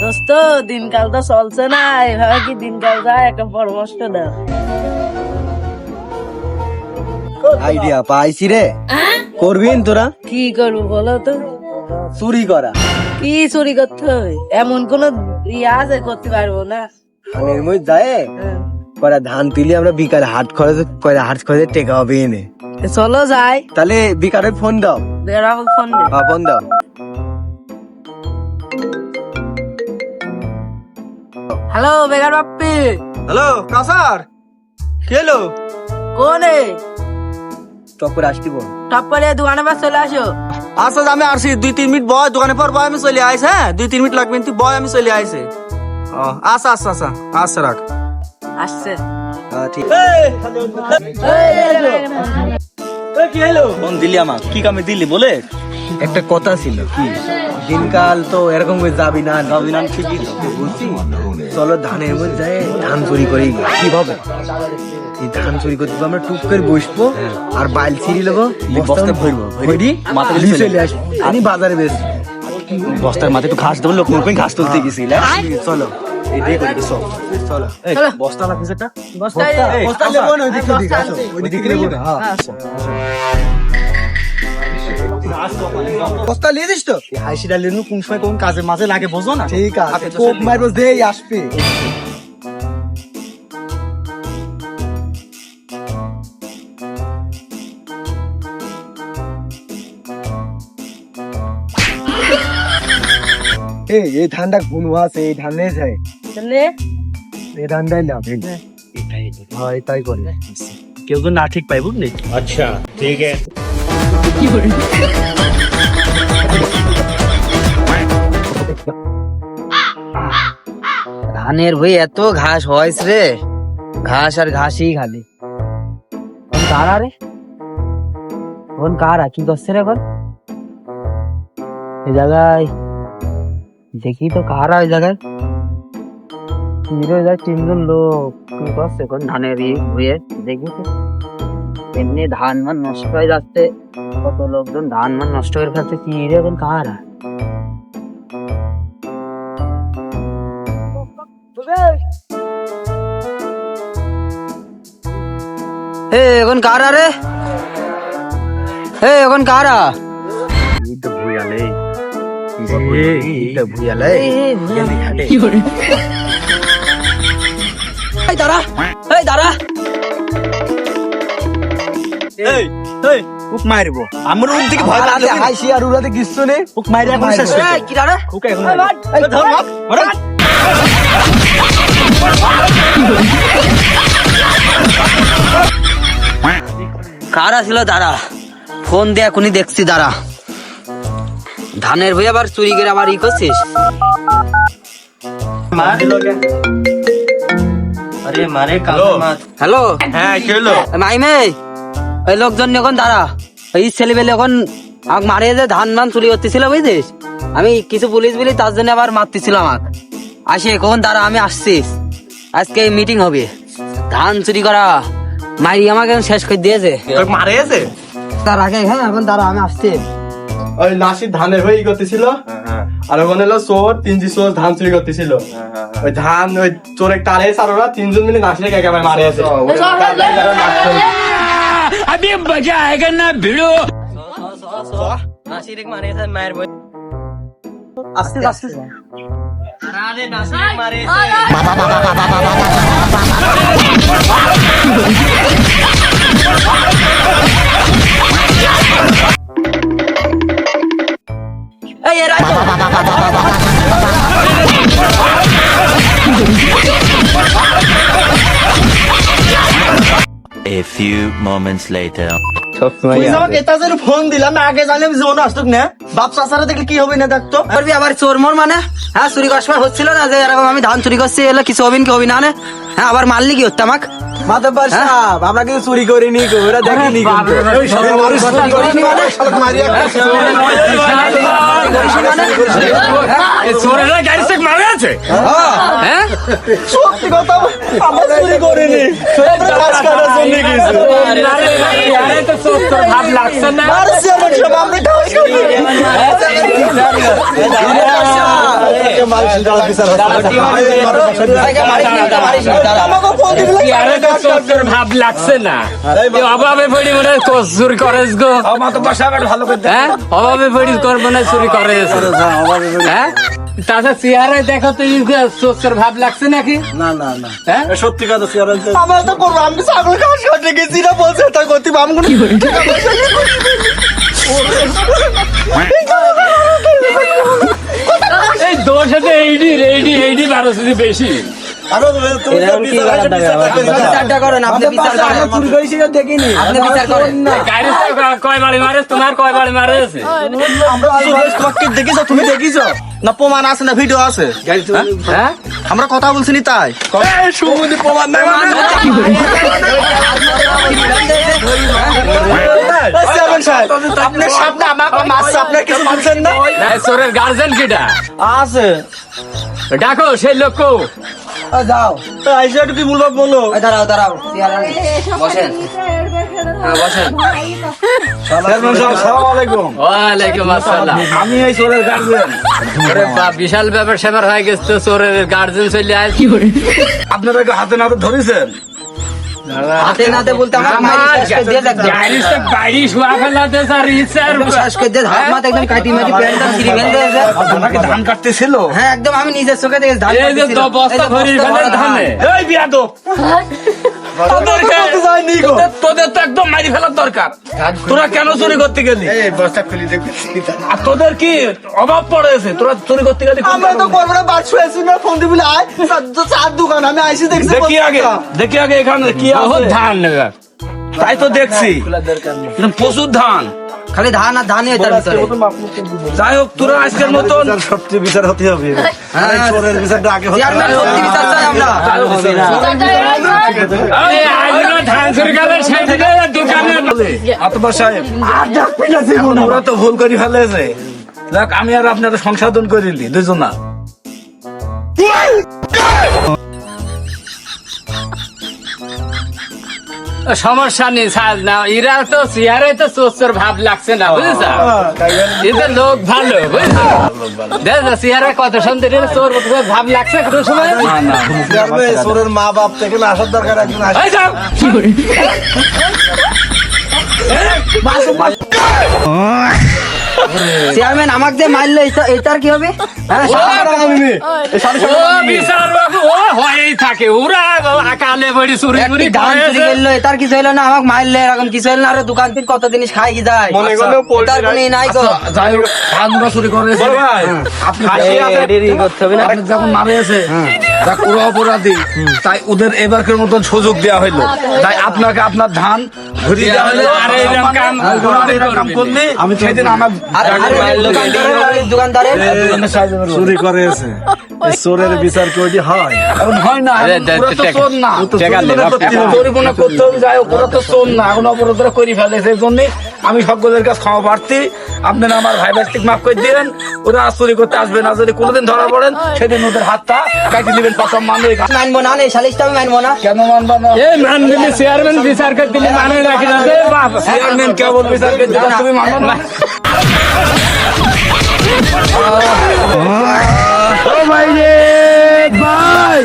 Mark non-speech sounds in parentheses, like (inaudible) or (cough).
দোস্ত দিনকাল তো চলছে না এভাবে কি দিনকাল যায়? একটা পরামর্শ দাও আইডিয়া পাইছি রে। করবিন তোরা? কি করব বলো তো? চুরি করা। কি চুরি করতে হবে? এমন কোন ইয়ে আছে করতে পারব না। ধানের যায়? হ্যাঁ। করা ধান তুলি আমরা বিকালে হাট খরচ করে হাট খরচে টেকা হবে এনে। চলো যাই। তাহলে বিকালে ফোন দাও। রাহুল ফোন দে। হ্যাঁ ফোন দাও। হ্যালো বেগার বাপ্পি। হ্যালো কাসার। হলো? কোনে টপ করে আসতে বল। টপ করে দোকানে পাশ চলে আসো। আচ্ছা আমি আসছি দুই তিন মিনিট বয় দোকানে পর বয় আমি চলে আইস হ্যাঁ? দুই তিন মিনিট লাগবে তুই বয় আমি চলে আইসে। ও আচ্ছা আচ্ছা আচ্ছা আচ্ছা রাখ। আসছে। হ্যাঁ ঠিক। কি হলো? ফোন দিলি আমার কি কামে দিলি বলে? একটা কথা ছিল কি দিনকাল তো এরকম করে যাবি না যাবি না ঠিকই বুঝছি চলো ধানের মধ্যে যায় ধান চুরি করে। কীভাবে? এই ধান চুরি করতে আমরা টুক করে বসবো আর বাইল ছিঁড়ি নেব বস্তা ভরবো ভরি মাথা চলে চলে আসব। আমি বাজারে বেশ। বস্তার মাথায় একটু ঘাস দেবো লোক মুখে ঘাস তুলতে গেছিল চলো এটাই করি সব চলো। বস্তা লাগছে একটা বস্তায় এই, বস্তা নেব না ওইদিকে ওইদিকে আসো ওইদিকে নেব। না হ্যাঁ বস্তা নিয়ে দিস তো? হাসি ডালি কোন সময় কোন কাজে মাঝে লাগে বোঝো না। ঠিক আছে। কোপ মারবো দেই আসবে। এই এই ধানটা গুনু আছে? এই ধান যায়। চলে এই ধানটাই লাভ হয়। তাই করে। কেউ না ঠিক পাই বুঝলি ধানের ভাই এত ঘাস হয়েছে রে। ঘাস আর ঘাসই খালি। কারা রে? কোন কারা? কি করছে রে এখন? এই জায়গায় দেখি তো কারা ওই জায়গায়। হিরো যায়, তিনজন লোক। কি করছে কোন ধানের ই হয়ে দেখি তো। এমনি ধান মান নষ্ট হয়ে যাচ্ছে। কত লোকজন ধান মান নষ্ট করে ফেলছে কি রে এখন কারা এ এখন কারা রে? এ এখন কারা ভুয়ালে এই দাঁড়া। এই দাঁড়া। এই। কুক মারবো আমার ভয় হাসি আর উড়াতে কিচ্ছু নেই। এখন শেষ এই কি দাঁড়া কুক এখন ধর মার মার কারা ছিল দাঁড়া? ফোন দিয়ে এখনই দেখছি দাঁড়া। ধানের ভুই আবার চুরি করে আবার ই করছিস? হ্যালো। হ্যাঁ কি হলো? মাইমে ওই লোকজন এখন দাঁড়া এই ছেলেবেলে এখন আমাকে মারিয়ে যে ধান মান চুরি করতেছিল বুঝছিস আমি কিছু পুলিশ বলি তার জন্য আবার মারতেছিল আমাকে আসে কখন দাঁড়া আমি আসছিস আজকে মিটিং হবে ধান চুরি করা মারি আমাকে শেষ করে দিয়েছে মারিয়েছে তার আগে হ্যাঁ এখন দাঁড়া আমি আসছি ওই নাসির ধানের হয়ে করতেছিল আর ওখানে হলো চোর তিনজি চোর ধান চুরি করতেছিল ওই ধান ওই চোর চোরের টারে সারোরা তিনজন মিলে নাসিরে একেবারে মারে আছে আস্তে আস্তে এই few moments later. ফোন দিলাম আগে জানি আমি আসতুক না বাপ চাচারা দেখলে কি হবে না দেখতো করবি আবার চোর মোর মানে হ্যাঁ চুরি করার হচ্ছিল না যে এরকম আমি ধান চুরি করছি এলে কিছু হবিন কি হবি না? হ্যাঁ আবার মারলি কি হতো আমাক মাতাব্বার সাহেব আমরা কিন্তু চুরি করিনি ওরা দেখিনি কিন্তু। ওই সবাই মানুষ চুরি করেনি শালাক মারিয়া সত্যি কথা আমরা চুরি করিনি আমরা কাজ করার জন্য। গেছি মারছে আমার সব আমরা কাজ করি ভাব লাগছে না অভাবে পড়ি মনে হয় কো- চুরি করে হ্যাঁ অভাবে পড়ি করব না চুরি করে হ্যাঁ তাছাড়া চেহারায় দেখো তো চোখের ভাব লাগছে নাকি না না না হ্যাঁ সত্যি কথা চেয়ার আমরা তো করব আমি ছাগল খাওয়ার সাথে গেছি না বলছে তাই করতে পারব না এই দোর সাথে এইডি এইডি এইডি বারো সিজি বেশি দেখিছো? তুমি দেখিছো? না প্রমাণ আছে না ভিডিও আছে? হ্যাঁ? আমরা কথা বলছি নি তাই চেয়ারম্যান আপনার সামনে আমাকে মারছে আপনার কিছু বলছেন না? না, গার্জেন কিটা? আছে। ডাকো সেই লোক। যাও আইসা একটু কি বলবা বলো দাঁড়াও দাঁড়াও বসেন হ্যাঁ বসেন ওয়ালাইকুম আসসালাম আমি এই চোরের গার্জেন বিশাল ব্যাপার সেবার হয়ে গেছে চোরের গার্জেন চলে আয় আপনারা কি হাতে নাতে ধরেছেন হাতে নাতে বলতে আমার মাইরি শেষ করে দিয়ে দেখবেন গাড়ি তো বাড়ি শোয়া ফেলাতে স্যার ইচ্ছার শেষ করে দিয়ে হাত মাথা একদম কাটি মাটি প্যান্টটা ছিঁড়ে ফেলতে হয়েছে। ধান কাটতেছিল? হ্যাঁ একদম আমি নিজের চোখে দেখে ধান এই যে বস্তা ভরি ফেলে ধান। এই বিয়াদব! তোদের- তোদের তো একদম মারি ফেলার দরকার। তোরা কেন চুরি করতে গেলি? আর তোদের কি অভাব পড়েছে? তোরা চুরি করতে গেলি কোন আমরা তো করব না বাদ না ফোন দিয়ে আয় চার- দোকান আমি আইসি দেখছি দেখি আগে দেখি আগে এখানে কি ধান তাই তো দেখছি। প্রচুর ধান। খালি ধান আর ধানই তার ভিতরে যাই হোক তোরা আজকের মতন সত্যি বিচার হতে হবে। হ্যাঁ, চোরের বিচারটা আগে আমরা। ধান ওরা তো ভুল করে ফেলেছে। যাক আমি আর আপনারা সংশোধন করিলি দুজনা। সমস্যা নেই সাজ না এরা তো চেয়ারে তো চোর ভাব লাগছে না বুঝেছ এদের লোক ভালো বুঝেছ দেখ চেয়ারে কত সুন্দর চোর ভাব লাগছে কোনো সময় চোরের মা বাপ থেকে আসার দরকার একজন আসে। চেয়ারম্যান আমাকে যে মারলো এটার কি হবে? হ্যাঁ ও বিচার বাবু। ও হয়েই থাকে ওরা আকালে বড়ি চুরি চুরি ধান চুরি করল এটার কিছু হলো না আমাকে মারলে এরকম কিছু হলো না আরও দোকান থেকে কত জিনিস খাই কি যায়। মনে করলেও পোল্ট্রি কোনো নাই গো যাই হোক ধানগুলো চুরি করেছে। আপনি ফাঁসি আছে। আপনি যখন মারিয়েছে যা পুরো অপরাধী। তাই ওদের এবারকার মতন সুযোগ দেওয়া হইল। তাই আপনাকে আপনার ধান আমি সেদিন আমার দোকানদারের চুরি করেছে (laughs) এই চোরের বিচার কি হয়। এখন হয় না চোর না। করতে হবে যাই তো চোর না এখন অপরাধরা করে ফেলেছে। এই জন্যে আমি সকলের কাছে ক্ষমা প্রার্থী। আপনারা আমার ভাই ভাস্তিক মাফ করে দিলেন ওরা চুরি করতে আসবে না যদি কোনোদিন ধরা পড়েন সেদিন ওদের হাতটা কাটি দিবেন পাশা মানে মানবো। না এই সালিশটা আমি মানবো না। কেন মানবা না? এই মান দিলি চেয়ারম্যান বিচার করে দিলি মানে রাখি না রে বাপ। চেয়ারম্যান কেবল বিচার করে দিলেন, তুমি মানো না। ও ভাই রে ভাই।